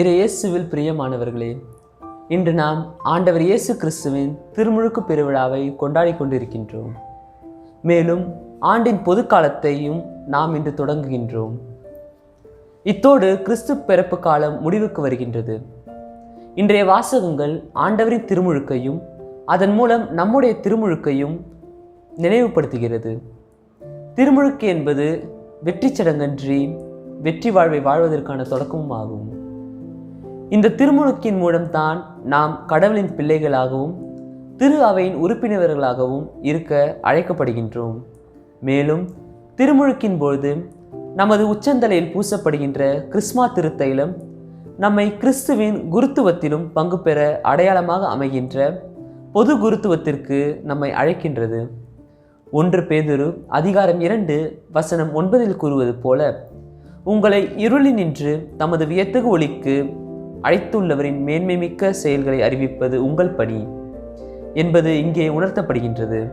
இரு இயேசுவில் பிரியமானவர்களே இன்று நாம் ஆண்டவர் இயேசு கிறிஸ்துவின் திருமுழுக்கு பெருவிழாவை கொண்டாடி கொண்டிருக்கின்றோம். மேலும் ஆண்டின் பொது காலத்தையும் நாம் இன்று தொடங்குகின்றோம். இத்தோடு கிறிஸ்து பிறப்பு காலம் முடிவுக்கு வருகின்றது. இன்றைய வாசகங்கள் ஆண்டவரின் திருமுழுக்கையும் அதன் மூலம் நம்முடைய திருமுழுக்கையும் நினைவுபடுத்துகிறது. திருமுழுக்கு என்பது வெற்றி சடங்கன்றி வெற்றி வாழ்வை வாழ்வதற்கான தொடக்கமும் ஆகும். இந்த திருமுழுக்கின் மூலம்தான் நாம் கடவுளின் பிள்ளைகளாகவும் திரு அவையின் உறுப்பினர்களாகவும் இருக்க அழைக்கப்படுகின்றோம். மேலும் திருமுழுக்கின் பொழுது நமது உச்சந்தலையில் பூசப்படுகின்ற கிறிஸ்மா திருத்தைலம் நம்மை கிறிஸ்துவின் குருத்துவத்திலும் பங்கு பெற அடையாளமாக அமைகின்ற பொது குருத்துவத்திற்கு நம்மை அழைக்கின்றது. ஒன்று பேதுரு அதிகாரம் இரண்டு வசனம் ஒன்பதில் கூறுவது போல உங்களை இருளினின்று தமது வியத்தகு ஒளிக்கு அழைத்துள்ளவரின் மேன்மை மிக்க செயல்களை அறிவிப்பது உங்கள் பணி என்பது இங்கே உணர்த்தப்படுகின்றது.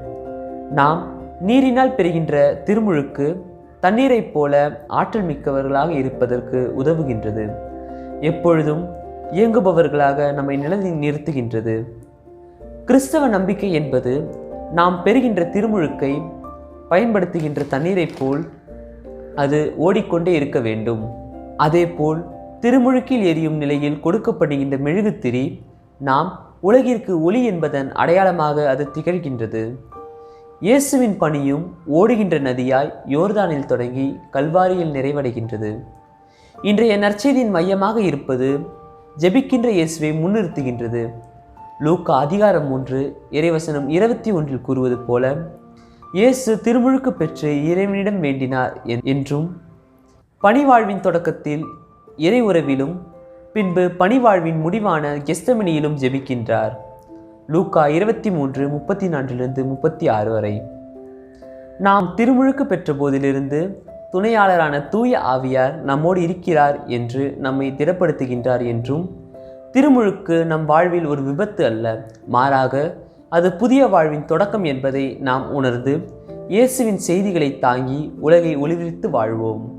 நாம் நீரினால் பெறுகின்ற திருமுழுக்கு தண்ணீரைப் போல ஆற்றல் மிக்கவர்களாக இருப்பதற்கு உதவுகின்றது. எப்பொழுதும் இயங்குபவர்களாக நம்மை நிலை நிறுத்துகின்றது. கிறிஸ்தவ நம்பிக்கை என்பது நாம் பெறுகின்ற திருமுழுக்கை பயன்படுத்துகின்ற தண்ணீரைப் போல் அது ஓடிக்கொண்டே இருக்க வேண்டும். அதேபோல் திருமுழுக்கில் எரியும் நிலையில் கொடுக்கப்படுகின்ற மெழுகுத்திரி நாம் உலகிற்கு ஒளி என்பதன் அடையாளமாக அது திகழ்கின்றது. இயேசுவின் பணியும் ஓடுகின்ற நதியாய் யோர்தானில் தொடங்கி கல்வாரியில் நிறைவடைகின்றது. இன்றைய நற்செய்தியின் மையமாக இருப்பது ஜெபிக்கின்ற இயேசுவை முன்னிறுத்துகின்றது. லூக்கா அதிகாரம் ஒன்று இறைவசனம் இருபத்தி ஒன்றில் கூறுவது போல இயேசு திருமுழுக்கு பெற்று இறைவனிடம் வேண்டினார் என்- என்றும் பணிவாழ்வின் தொடக்கத்தில் இறை உறவிலும் பின்பு பணிவாழ்வின் முடிவான கெஸ்தமினியிலும் ஜெபிக்கின்றார். லூக்கா இருபத்தி மூன்று முப்பத்தி நான்கிலிருந்து முப்பத்தி ஆறு வரை. நாம் திருமுழுக்கு பெற்ற போதிலிருந்து துணையாளரான தூய ஆவியார் நம்மோடு இருக்கிறார் என்று நம்மை திடப்படுத்துகின்றார் என்றும் திருமுழுக்கு நம் வாழ்வில் ஒரு விபத்து அல்ல மாறாக அது புதிய வாழ்வின் தொடக்கம் என்பதை நாம் உணர்ந்து இயேசுவின் செய்திகளை தாங்கி உலகை ஒளிவிரித்து வாழ்வோம்.